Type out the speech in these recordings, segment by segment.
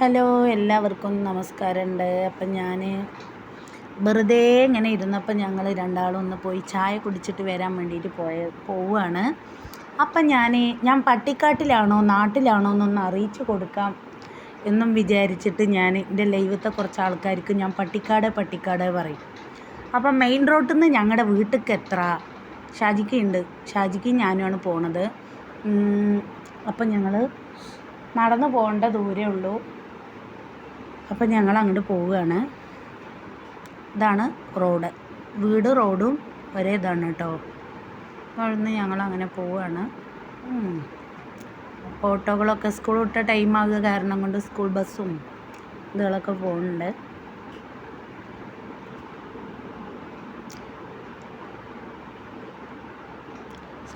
Hello എല്ലാവർക്കും നമസ്കാരമുണ്ട്. അപ്പം ഞാൻ വെറുതെ ഇങ്ങനെ ഇരുന്നപ്പോൾ ഞങ്ങൾ രണ്ടാളും ഒന്ന് പോയി ചായ കുടിച്ചിട്ട് വരാൻ വേണ്ടിയിട്ട് പോയ പോവുകയാണ്. അപ്പം ഞാൻ ഞാൻ പട്ടിക്കാട്ടിലാണോ നാട്ടിലാണോ എന്നൊന്ന് അറിയിച്ചു കൊടുക്കാം എന്നും വിചാരിച്ചിട്ട് ഞാൻ എന്റെ ലൈവത്തെ കുറച്ച് ആൾക്കാർക്ക് ഞാൻ പട്ടിക്കാട് പട്ടിക്കാട് പറയും. അപ്പം മെയിൻ റോഡിൽ നിന്ന് ഞങ്ങളുടെ വീട്ടിലേക്ക് എത്ര? ഷാജിക്ക് ഉണ്ട് ഷാജിക്ക് ഞാനുമാണ് പോണത്. അപ്പം ഞങ്ങൾ നടന്നു പോകേണ്ട ദൂരേ ഉള്ളൂ. അപ്പം ഞങ്ങൾ അങ്ങോട്ട് പോവുകയാണ് ഇതാണ് റോഡ്. വീട് റോഡും ഒരേ ഇതാണ് കേട്ടോ. അവിടുന്ന് ഞങ്ങൾ അങ്ങനെ പോവുകയാണ് ഓട്ടോകളൊക്കെ സ്കൂൾ വിട്ട ടൈം ആകുക കാരണം കൊണ്ട് സ്കൂൾ ബസ്സും ഇതുകളൊക്കെ പോകുന്നുണ്ട്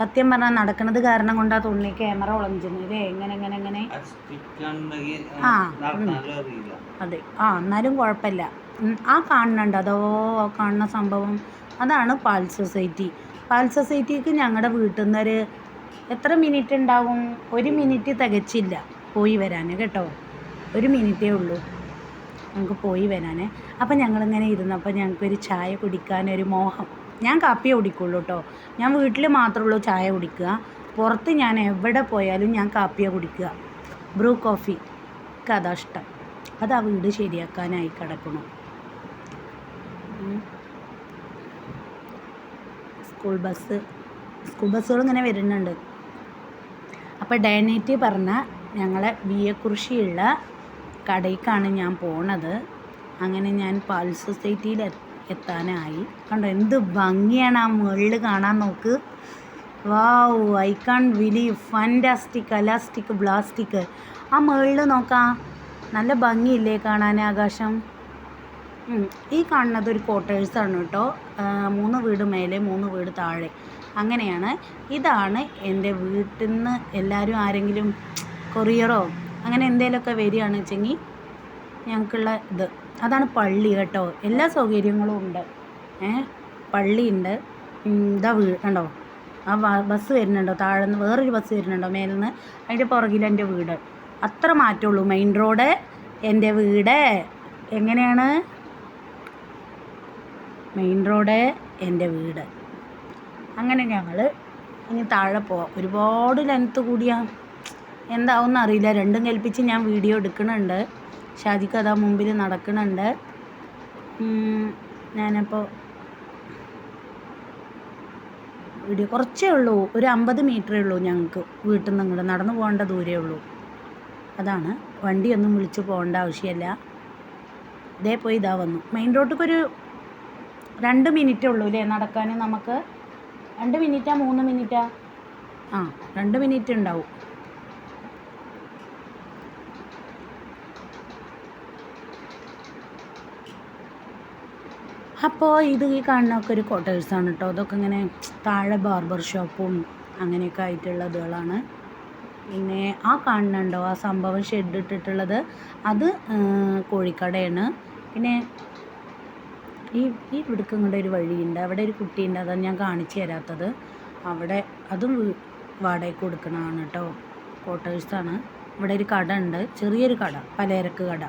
സത്യം പറഞ്ഞാൽ നടക്കുന്നത് കാരണം കൊണ്ടാ തുണി ക്യാമറ ഒളഞ്ചിരുന്നു അല്ലേ എങ്ങനെ എങ്ങനെ? എങ്ങനെ ആ, അതെ. ആ എന്നാലും കുഴപ്പമില്ല. ആ കാണുന്നുണ്ട്. അതോ കാണുന്ന സംഭവം? അതാണ് പാൽ സൊസൈറ്റി. പാൽ സൊസൈറ്റിക്ക് ഞങ്ങളുടെ വീട്ടിൽ നിന്ന് ഒരു എത്ര മിനിറ്റ് ഉണ്ടാവും? ഒരു മിനിറ്റ് തികച്ചില്ല പോയി വരാൻ കേട്ടോ. ഒരു മിനിറ്റേ ഉള്ളൂ നമുക്ക് പോയി വരാൻ അപ്പം ഞങ്ങളിങ്ങനെ ഇരുന്നപ്പോൾ ഞങ്ങൾക്കൊരു ചായ കുടിക്കാനൊരു മോഹം. ഞാൻ കാപ്പിയെ കുടിക്കുള്ളൂ കേട്ടോ ഞാൻ വീട്ടിൽ മാത്രമേ ഉള്ളൂ ചായ കുടിക്കുക. പുറത്ത് ഞാൻ എവിടെ പോയാലും ഞാൻ കാപ്പിയെ കുടിക്കുക. Bru coffee. കഥ ഇഷ്ടം. അത് ആ വീട് ശരിയാക്കാനായി കിടക്കണം. School bus. സ്കൂൾ ബസ്സുകൾ ഇങ്ങനെ വരുന്നുണ്ട്. അപ്പോൾ ഡയനേറ്റി പറഞ്ഞ ഞങ്ങളെ ബി എ കുറിശിയുള്ള കടയ്ക്കാണ് ഞാൻ പോണത്. അങ്ങനെ ഞാൻ പാൽ സൊസൈറ്റിയിൽ എത്താനായി. കണ്ടോ എന്ത് ഭംഗിയാണ് ആ മുകളിൽ കാണാൻ നോക്ക്. Wow I can't believe fantastic elastic blastic. ആ മുകളിൽ നോക്കാം നല്ല ഭംഗിയില്ലേ കാണാൻ ആകാശം. ഈ കാണുന്നത് ഒരു ക്വാർട്ടേഴ്സാണ് കേട്ടോ. മൂന്ന് വീട് മേലെ മൂന്ന് വീട് താഴെ. അങ്ങനെയാണ്. ഇതാണ് എന്റെ വീട്ടിൽ നിന്ന് എല്ലാവരും ആരെങ്കിലും കൊറിയറോ അങ്ങനെ എന്തെങ്കിലുമൊക്കെ വരികയാണെന്ന് വെച്ചെങ്കിൽ ഞങ്ങൾക്കുള്ള ഇത്. അതാണ് പള്ളി കേട്ടോ. എല്ലാ സൗകര്യങ്ങളും ഉണ്ട്. ഏ പള്ളിയുണ്ട്. ഇതാ വീ കണ്ടോ? ആ ബസ് വരുന്നുണ്ടോ? താഴെ നിന്ന് വേറൊരു ബസ് വരുന്നുണ്ടോ? മേലിൽ നിന്ന് അതിന്റെ പുറകിൽ എന്റെ വീട്. അത്ര മാറ്റമുള്ളൂ. മെയിൻ റോഡ് എന്റെ വീട്. എങ്ങനെയാണ്? മെയിൻ റോഡ് എന്റെ വീട്. അങ്ങനെ ഞങ്ങൾ ഇനി താഴെ പോവാം. ഒരുപാട് ലെങ്ത്ത് കൂടിയാണ് എന്താവും അറിയില്ല രണ്ടും കൽപ്പിച്ച് ഞാൻ വീഡിയോ എടുക്കണുണ്ട്. ഷാജിക്ക് അതാ മുമ്പിൽ നടക്കുന്നുണ്ട് ഞാനപ്പോൾ വീഡിയോ കുറച്ചേ ഉള്ളൂ. ഒരു അമ്പത് മീറ്ററേ ഉള്ളൂ ഞങ്ങൾക്ക് വീട്ടിൽ നിന്ന് ഇങ്ങോട്ട് നടന്നു പോകേണ്ട ദൂരേ ഉള്ളൂ. അതാണ്. വണ്ടിയൊന്നും വിളിച്ച് പോകേണ്ട ആവശ്യമില്ല. ഇതേ പോയി ഇതാ വന്നു. മെയിൻ റോഡിലേക്കൊരു രണ്ട് മിനിറ്റേ ഉള്ളൂ അല്ലേ നടക്കാൻ നമുക്ക്. രണ്ട് മിനിറ്റാ? മൂന്ന് മിനിറ്റാ? ആ രണ്ട് മിനിറ്റ് ഉണ്ടാവും. അപ്പോൾ ഇത് ഈ കാണുന്നൊക്കെ ഒരു ക്വാർട്ടേഴ്സാണ് കേട്ടോ അതൊക്കെ ഇങ്ങനെ താഴെ ബാർബർ ഷോപ്പും അങ്ങനെയൊക്കെ ആയിട്ടുള്ള ഇതുകളാണ്. പിന്നെ ആ കാണുന്നുണ്ടോ ആ സംഭവം ഷെഡ് ഇട്ടിട്ടുള്ളത്? അത് കോഴിക്കടയാണ്. പിന്നെ ഈ ഈ ഇവിടേക്ക് ഇങ്ങോട്ട് ഒരു വഴിയുണ്ട്. അവിടെ ഒരു കുട്ടിയുണ്ട്. അതാണ് ഞാൻ കാണിച്ചു തരാത്തത്. അവിടെ അതും വാടക കൊടുക്കണതാണ് കേട്ടോ ക്വാർട്ടേഴ്സാണ് ഇവിടെ ഒരു കട ഉണ്ട്. ചെറിയൊരു കട പലചരക്ക് കട.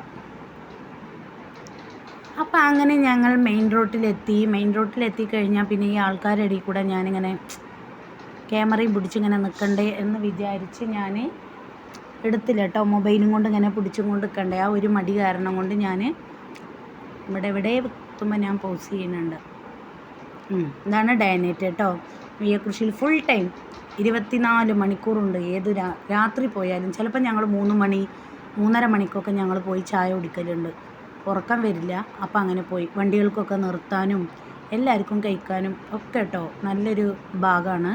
അപ്പം അങ്ങനെ ഞങ്ങൾ മെയിൻ റോട്ടിലെത്തി മെയിൻ റോട്ടിലെത്തി കഴിഞ്ഞാൽ പിന്നെ ഈ ആൾക്കാരുടെ കൂടെ ഞാനിങ്ങനെ ക്യാമറയും പിടിച്ചിങ്ങനെ നിൽക്കണ്ടേ എന്ന് വിചാരിച്ച് ഞാൻ എടുത്തില്ല കേട്ടോ മൊബൈലും കൊണ്ട് ഇങ്ങനെ പിടിച്ചും കൊണ്ട് നിൽക്കണ്ടേ ആ ഒരു മടി കാരണം കൊണ്ട് ഞാൻ ഇവിടെ എവിടെ എത്തുമ്പോൾ ഞാൻ പോസ് ചെയ്യുന്നുണ്ട്. ഇതാണ് ഡയനേറ്റ് കേട്ടോ കൃഷിയിൽ ഫുൾ ടൈം ഇരുപത്തിനാല് മണിക്കൂറുണ്ട്. ഏത് രാത്രി പോയാലും ചിലപ്പോൾ ഞങ്ങൾ മൂന്ന് മണി മൂന്നര മണിക്കൊക്കെ ഞങ്ങൾ പോയി ചായ കുടിക്കലുണ്ട്. ഉറക്കം വരില്ല. അപ്പം അങ്ങനെ പോയി. വണ്ടികൾക്കൊക്കെ നിർത്താനും എല്ലാവർക്കും കഴിക്കാനും ഒക്കെ കേട്ടോ നല്ലൊരു ഭാഗമാണ്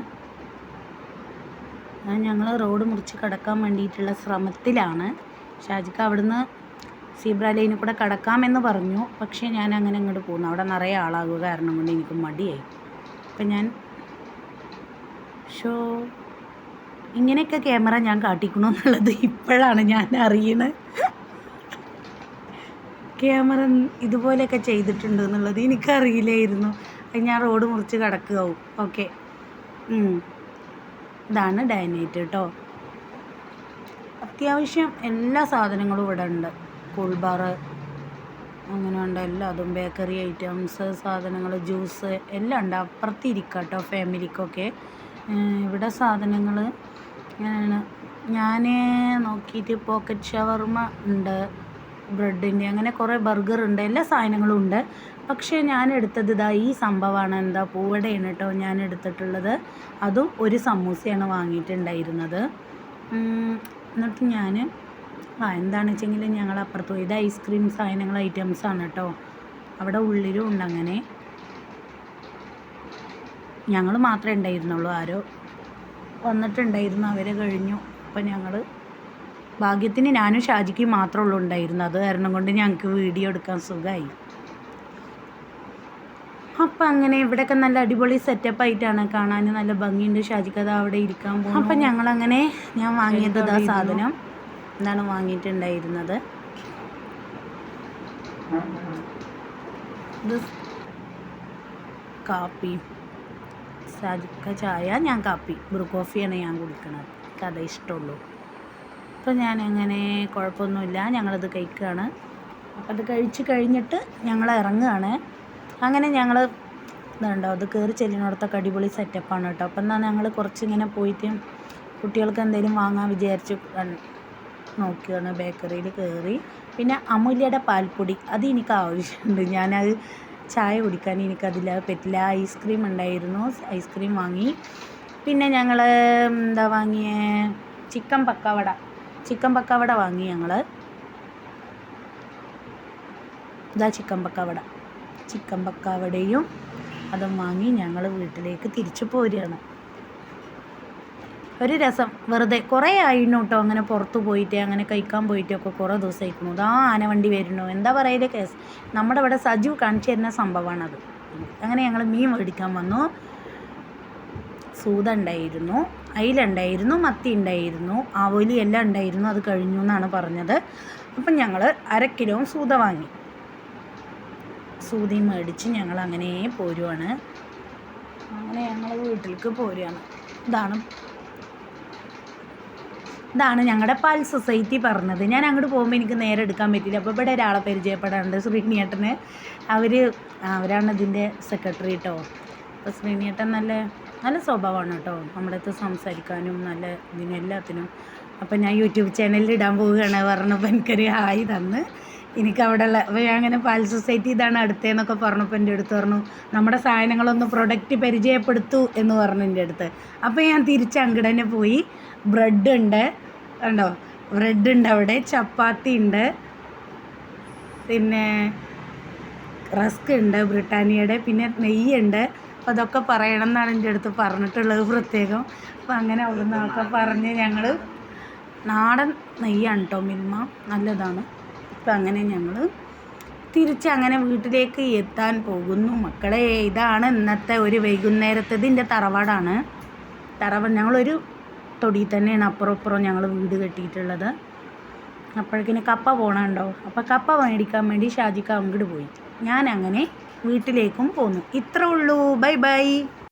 ഞങ്ങൾ റോഡ് മുറിച്ച് കടക്കാൻ വേണ്ടിയിട്ടുള്ള ശ്രമത്തിലാണ്. ഷാജിക്ക് അവിടുന്ന് സീബ്ര ലൈനിൽ കൂടെ കടക്കാമെന്ന് പറഞ്ഞു. പക്ഷേ ഞാൻ അങ്ങനെ അങ്ങോട്ട് പോകുന്നു അവിടെ നിറയെ ആളാകുക കാരണം കൊണ്ട് എനിക്ക് മടിയായി. അപ്പം ഞാൻ ഷോ ഇങ്ങനെയൊക്കെ ക്യാമറ ഞാൻ കാട്ടിക്കണമെന്നുള്ളത് ഇപ്പോഴാണ് ഞാൻ അറിയണത് ക്യാമറ ഇതുപോലെയൊക്കെ ചെയ്തിട്ടുണ്ട് എന്നുള്ളത് എനിക്കറിയില്ലായിരുന്നു. ഞാൻ റോഡ് മുറിച്ച് കിടക്കുകയാവും. ഓക്കെ ഇതാണ് ഡൈനേറ്റ് കേട്ടോ. അത്യാവശ്യം എല്ലാ സാധനങ്ങളും ഇവിടെ ഉണ്ട്. കൂൾ ബാറ് അങ്ങനെ ഉണ്ട് എല്ലാതും ബേക്കറി ഐറ്റംസ് സാധനങ്ങൾ ജ്യൂസ് എല്ലാം ഉണ്ട്. അപ്പുറത്ത് ഇരിക്കാം കേട്ടോ ഫാമിലിക്കൊക്കെ. ഇവിടെ സാധനങ്ങൾ ഞാൻ നോക്കിയിട്ട് പോക്കറ്റ് ഷവർമ ഉണ്ട്. ബ്രെഡിന്റെ അങ്ങനെ കുറേ ബർഗർ ഉണ്ട് എല്ലാ സാധനങ്ങളും ഉണ്ട്. പക്ഷേ ഞാൻ എടുത്തത് ഇതാ ഈ സംഭവമാണ്. എന്താ പൂവടയാണ് കേട്ടോ ഞാൻ എടുത്തിട്ടുള്ളത്. അതും ഒരു സമൂസയാണ് വാങ്ങിയിട്ടുണ്ടായിരുന്നത്. എന്നിട്ട് ഞാൻ ആ എന്താണെന്ന് വെച്ചെങ്കിൽ ഞങ്ങൾ അപ്പുറത്ത് പോയി. ഇത് ഐസ്ക്രീം സാധനങ്ങൾ ഐറ്റംസ് ആണ് കേട്ടോ. അവിടെ ഉള്ളിലും ഉണ്ട് അങ്ങനെ. ഞങ്ങൾ മാത്രമേ ഉണ്ടായിരുന്നുള്ളൂ ആരോ വന്നിട്ടുണ്ടായിരുന്നു അവരെ കഴിഞ്ഞു. അപ്പം ഞങ്ങൾ ഭാഗ്യത്തിന് ഞാനും ഷാജിക്ക് മാത്രമേ ഉള്ളൂ ഉണ്ടായിരുന്നു അത് കാരണം കൊണ്ട് ഞങ്ങൾക്ക് വീഡിയോ എടുക്കാൻ സുഖമായി അപ്പം അങ്ങനെ ഇവിടെയൊക്കെ നല്ല അടിപൊളി സെറ്റപ്പ് ആയിട്ടാണ്. കാണാൻ നല്ല ഭംഗിയുണ്ട്. ഷാജിക്ക് അത് അവിടെ ഇരിക്കാൻ പോകും അപ്പം ഞങ്ങളങ്ങനെ ഞാൻ വാങ്ങിയത് ഇതാ സാധനം എന്താണ് വാങ്ങിയിട്ടുണ്ടായിരുന്നത്. ഇത് കാപ്പി. ഷാജിക്ക ചായ ഞാൻ കാപ്പി. ബ്രൂ കോഫിയാണ് ഞാൻ കുടിക്കുന്നത് കഥ അതേ ഇഷ്ടമുള്ളൂ. അപ്പോൾ ഞാൻ അങ്ങനെ കുഴപ്പമൊന്നുമില്ല. ഞങ്ങളത് കഴിക്കുകയാണ്. അപ്പം അത് കഴിച്ച് കഴിഞ്ഞിട്ട് ഞങ്ങൾ ഇറങ്ങുകയാണ്. അങ്ങനെ ഞങ്ങൾ ഇതുണ്ടോ അത് കയറി ചെല്ലിനോടത്തൊക്കെ അടിപൊളി സെറ്റപ്പാണ് കേട്ടോ. അപ്പം എന്നാൽ ഞങ്ങൾ കുറച്ചിങ്ങനെ പോയിട്ട് കുട്ടികൾക്ക് എന്തെങ്കിലും വാങ്ങാൻ വിചാരിച്ച് നോക്കിയാണ് ബേക്കറിയിൽ കയറി. പിന്നെ അമൂല്യയുടെ പാൽപ്പൊടി അത് എനിക്ക് ആവശ്യമുണ്ട്. ഞാനത് ചായ കുടിക്കാൻ എനിക്കതിൽ പറ്റില്ല. ഐസ്ക്രീം ഉണ്ടായിരുന്നു ഐസ്ക്രീം വാങ്ങി. പിന്നെ ഞങ്ങൾ എന്താ വാങ്ങിയ ചിക്കൻ പക്കാവട. ചിക്കൻ പക്കാവട വാങ്ങി ഞങ്ങൾ ഇതാ ചിക്കൻ പക്കാവട ചിക്കൻ പക്കാവടയും അതും വാങ്ങി ഞങ്ങൾ വീട്ടിലേക്ക് തിരിച്ചു പോരുകയാണ്. ഒരു രസം. വെറുതെ കുറേ ആയിരുന്നു കേട്ടോ അങ്ങനെ പുറത്ത് പോയിട്ട് അങ്ങനെ കഴിക്കാൻ പോയിട്ടൊക്കെ കുറേ ദിവസം ആയിരിക്കുന്നു ഇതാ ആനവണ്ടി വരുന്നു. എന്താ പറയൽ കേസ്? നമ്മുടെ ഇവിടെ സജു കാണിച്ചു തരുന്ന സംഭവമാണത്. അങ്ങനെ ഞങ്ങൾ മീൻ മേടിക്കാൻ വന്നു. സൂത ഉണ്ടായിരുന്നു. അയിലുണ്ടായിരുന്നു മത്തി ഉണ്ടായിരുന്നു ആവോലി എല്ലാം ഉണ്ടായിരുന്നു അത് കഴിഞ്ഞു എന്നാണ് പറഞ്ഞത്. അപ്പം ഞങ്ങൾ അര കിലോ സൂത വാങ്ങി. സൂതി മേടിച്ച് ഞങ്ങൾ അങ്ങനെ പോരുവാണ്. അങ്ങനെ ഞങ്ങൾ വീട്ടിലേക്ക് പോരുകയാണ് ഇതാണ്. ഇതാണ് ഞങ്ങളുടെ പാൽ സൊസൈറ്റി പറഞ്ഞത്. ഞാൻ അങ്ങോട്ട് പോകുമ്പോൾ എനിക്ക് നേരെ എടുക്കാൻ പറ്റില്ല അപ്പോൾ ഇവിടെ ഒരാളെ പരിചയപ്പെടാറുണ്ട് ശ്രീനിയേട്ടന്. അവർ അവരാണ് ഇതിന്റെ സെക്രട്ടറി കേട്ടോ അപ്പോൾ ശ്രീനിയേട്ടൻ നല്ല നല്ല സ്വഭാവമാണ് കേട്ടോ. നമ്മുടെ അടുത്ത് സംസാരിക്കാനും നല്ല ഇതിനും എല്ലാത്തിനും. അപ്പോൾ ഞാൻ യൂട്യൂബ് ചാനലിൽ ഇടാൻ പോവുകയാണ് പറഞ്ഞപ്പോൾ എനിക്കൊരു ഹായ് തന്ന്. എനിക്ക് അവിടെ ഉള്ള അപ്പോൾ ഞാൻ അങ്ങനെ പാൽ സൊസൈറ്റി ഇതാണ് അടുത്തേന്നൊക്കെ പറഞ്ഞപ്പോൾ എന്റെ അടുത്ത് പറഞ്ഞു നമ്മുടെ സാധനങ്ങളൊന്ന് പ്രൊഡക്റ്റ് പരിചയപ്പെടുത്തു എന്ന് പറഞ്ഞു എന്റെ അടുത്ത്. അപ്പോൾ ഞാൻ തിരിച്ച് അങ്ങോട്ട് തന്നെ പോയി. ബ്രെഡ് ഉണ്ട്. കണ്ടോ? ബ്രെഡ് ഉണ്ട് അവിടെ. ചപ്പാത്തി ഉണ്ട്. പിന്നെ റസ്ക് ഉണ്ട് ബ്രിട്ടാനിയയുടെ പിന്നെ നെയ്യുണ്ട് അപ്പോൾ അതൊക്കെ പറയണം എന്നാണ് എന്റെ അടുത്ത് പറഞ്ഞിട്ടുള്ളത് പ്രത്യേകം. അപ്പോൾ അങ്ങനെ അവിടെ നിന്നൊക്കെ പറഞ്ഞ് ഞങ്ങൾ നാടൻ നെയ്യാണ് കേട്ടോ മിൽമ നല്ലതാണ്. അപ്പം അങ്ങനെ ഞങ്ങൾ തിരിച്ച് അങ്ങനെ വീട്ടിലേക്ക് എത്താൻ പോകുന്നു. മക്കളെ ഇതാണ് ഇന്നത്തെ ഒരു വൈകുന്നേരത്തെ ഇതിന്റെ തറവാടാണ്. തറവാട് ഞങ്ങളൊരു തൊടിയിൽ തന്നെയാണ് അപ്പുറം ഇപ്പുറം ഞങ്ങൾ വീട് കെട്ടിയിട്ടുള്ളത്. അപ്പോഴേക്കിന് കപ്പ പോകണുണ്ടോ അപ്പോൾ കപ്പ മേടിക്കാൻ വേണ്ടി ഷാജിക്ക അങ്ങോട്ട് പോയി. ഞാൻ അങ്ങനെ വീട്ടിലേക്കും പോന്നു. ഇത്രേ ഉള്ളൂ. Bye bye.